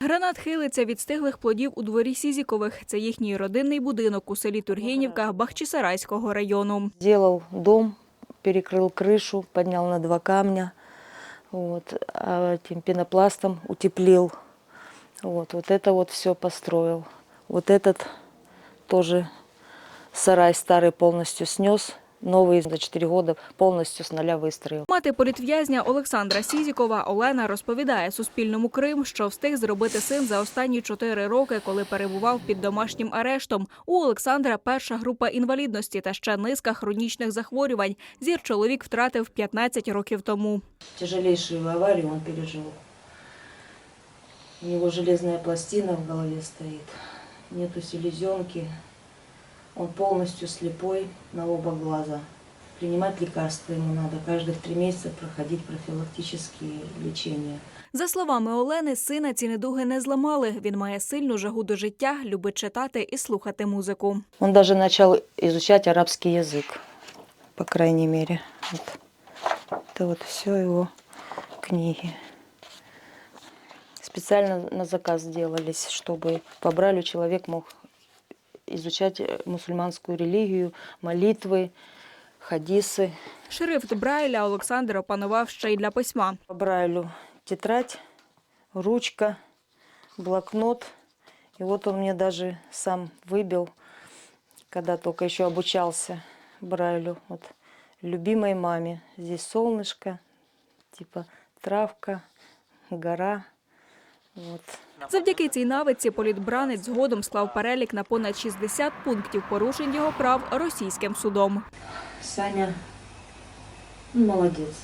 Гранат хилиться від стиглих плодів у дворі Сізікових. Це їхній родинний будинок у селі Тургенівка Бахчисарайського району. Сделал дом, перекрыл крышу, поднял на два камня, вот, а этим пенопластом утеплил. Вот, вот это вот все построил. Вот этот тоже сарай старый полностью снес, новый за 4 года полностью с нуля выстроил. Мати політв'язня Олександра Сізікова Олена розповідає Суспільному Крим, що встиг зробити син за останні чотири роки, коли перебував під домашнім арештом. У Олександра перша група інвалідності та ще низка хронічних захворювань. Зір чоловік втратив 15 років тому. Тяжелейшую аварию он пережил. У него железная пластина в голове стоит, нету селезенки, он полностью слепой на оба глаза. Принимать лекарства ему надо, каждых три месяца проходить профилактические лечения. За словами Олени, сина ці недуги не зламали. Він має сильну жагу до життя, любить читати і слухати музику. Он даже начал изучать арабский язык, по крайней мере. Вот. Это вот все его книги. Специально на заказ делались, чтобы по Брайлю человек мог изучать э, мусульманскую религию, молитвы, хадисы. Шрифт Брайля Олександр опанував ще й для письма. Брайлю тетрадь, ручка, блокнот. И вот он мне даже сам выбил, когда только еще обучался Брайлю. Вот любимой маме. Здесь солнышко, типа травка, гора. Вот. Завдяки цій навиці політбранець згодом склав перелік на понад 60 пунктів порушень його прав російським судом. Саня, ну, молодец.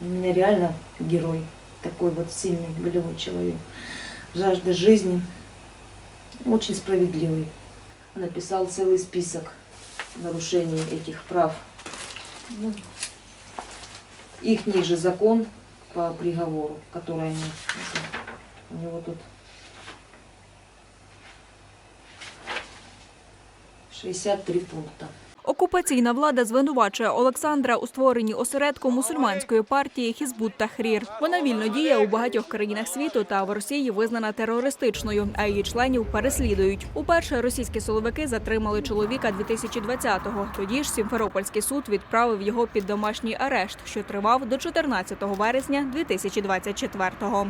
У меня реально герой. Такой вот сильный, волевой человек. Жажда жизни. Очень справедливый. Написал целый список нарушений этих прав. Ну, их ниже закон по приговору, который они... у него тут 63 пункта. Окупаційна влада звинувачує Олександра у створенні осередку мусульманської партії Хізбут Тахрір. Вона вільно діє у багатьох країнах світу та в Росії визнана терористичною, а її членів переслідують. Уперше російські силовики затримали чоловіка 2020-го. Тоді ж Сімферопольський суд відправив його під домашній арешт, що тривав до 14 вересня 2024-го.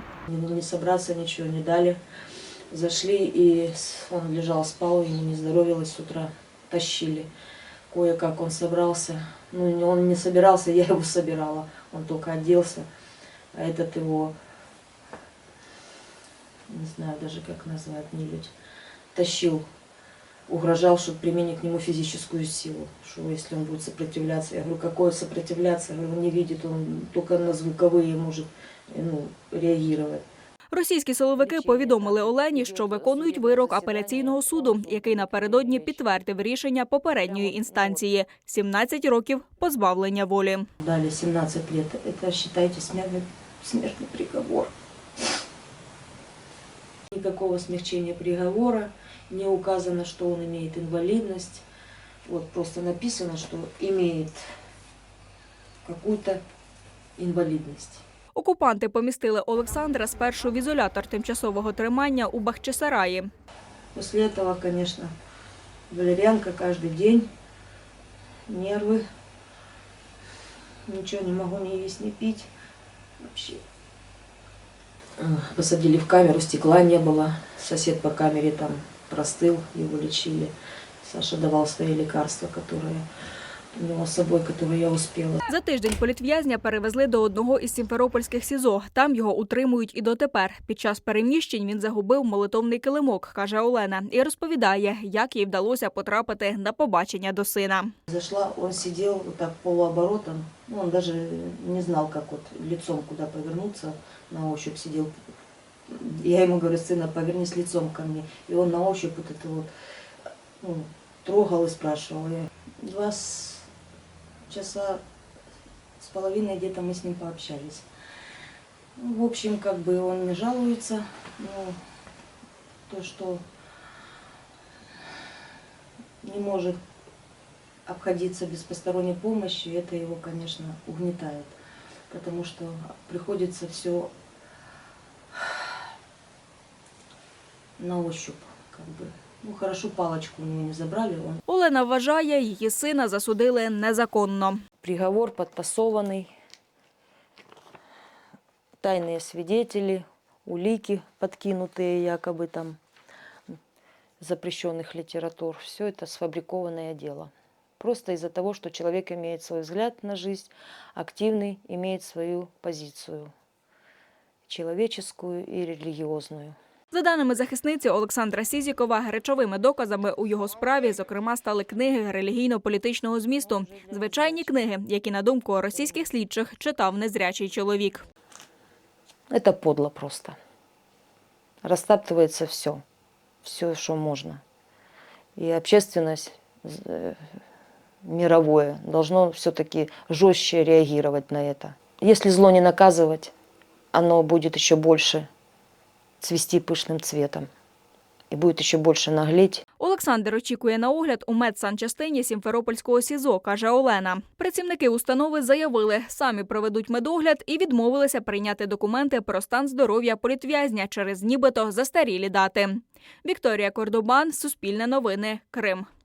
Не собраться, ничего не дали. Зашли, и с- он лежал, спал, ему не здоровилось с утра. Тащили. Кое-как он собрался. Ну, не- он не собирался, я его собирала. Он только оделся. А этот его, не знаю даже, как назвать, нелюдь, тащил. Угрожал, что применит к нему физическую силу. Что если он будет сопротивляться. Я говорю, какое сопротивляться? Я говорю, он не видит, он только на звуковые может ну, реагировать. Російські силовики повідомили Олені, що виконують вирок апеляційного суду, який напередодні підтвердив рішення попередньої інстанції – 17 років позбавлення волі. Дали 17 лет. Это, считайте, смертный, смертный приговор. Никакого смягчения приговора. Не указано, что он имеет инвалидность. Вот просто написано, что имеет какую-то инвалидность. Окупанти помістили Олександра спершу в ізолятор тимчасового тримання у Бахчисараї. После этого, конечно, валерьянка каждый день, нервы. Ничего не могу ни есть, ни пить. Вообще. Э, Посадили в камеру, стекла не было. Сосед по камере там простыл, его лечили. Саша давал свои лекарства, которые у него с собой, которые я успела. За тиждень політв'язня перевезли до одного із сімферопольських СІЗО. Там його утримують і дотепер. Під час переміщень він загубив молитовний килимок, каже Олена, і розповідає, як їй вдалося потрапити на побачення до сина. Зашла, он сидел вот так полуоборотом, ну, он даже не знал, как вот лицом куда повернуться, на ощупь сидел. Я ему говорю, сына, повернись лицом ко мне. И он на ощупь вот это вот ну, трогал и спрашивал. Я два с- часа с половиной где-то мы с ним пообщались. Ну, в общем, как бы он не жалуется, но то, что не может обходиться без посторонней помощи, это его, конечно, угнетает. Потому что приходится все на ощупь, как бы. Ну, хорошо, палочку у него не забрали, он Олена вважає, її сина засудили незаконно. Приговор подтасованный, тайные свидетели, улики подкинутые якобы там запрещенных литератур. Все это сфабрикованное дело. Просто из-за того, что человек имеет свой взгляд на жизнь, активный, имеет свою позицию человеческую и религиозную. За даними захисниці Олександра Сізікова, речовими доказами у його справі, зокрема, стали книги релігійно-політичного змісту, звичайні книги, які, на думку російських слідчих, читав незрячий чоловік. Это подло просто. Растаптывается все. Все, что можно. И общественность э, мировое должно все-таки жестче реагировать на это. Если зло не наказывать, оно будет еще больше цвести пышным цветом. І буде ще більше нагліть. Олександр очікує на огляд у медсанчастині Сімферопольського СІЗО, каже Олена. Працівники установи заявили, самі проведуть медогляд і відмовилися прийняти документи про стан здоров'я політв'язня через нібито застарілі дати. Вікторія Кордобан, Суспільне новини, Крим.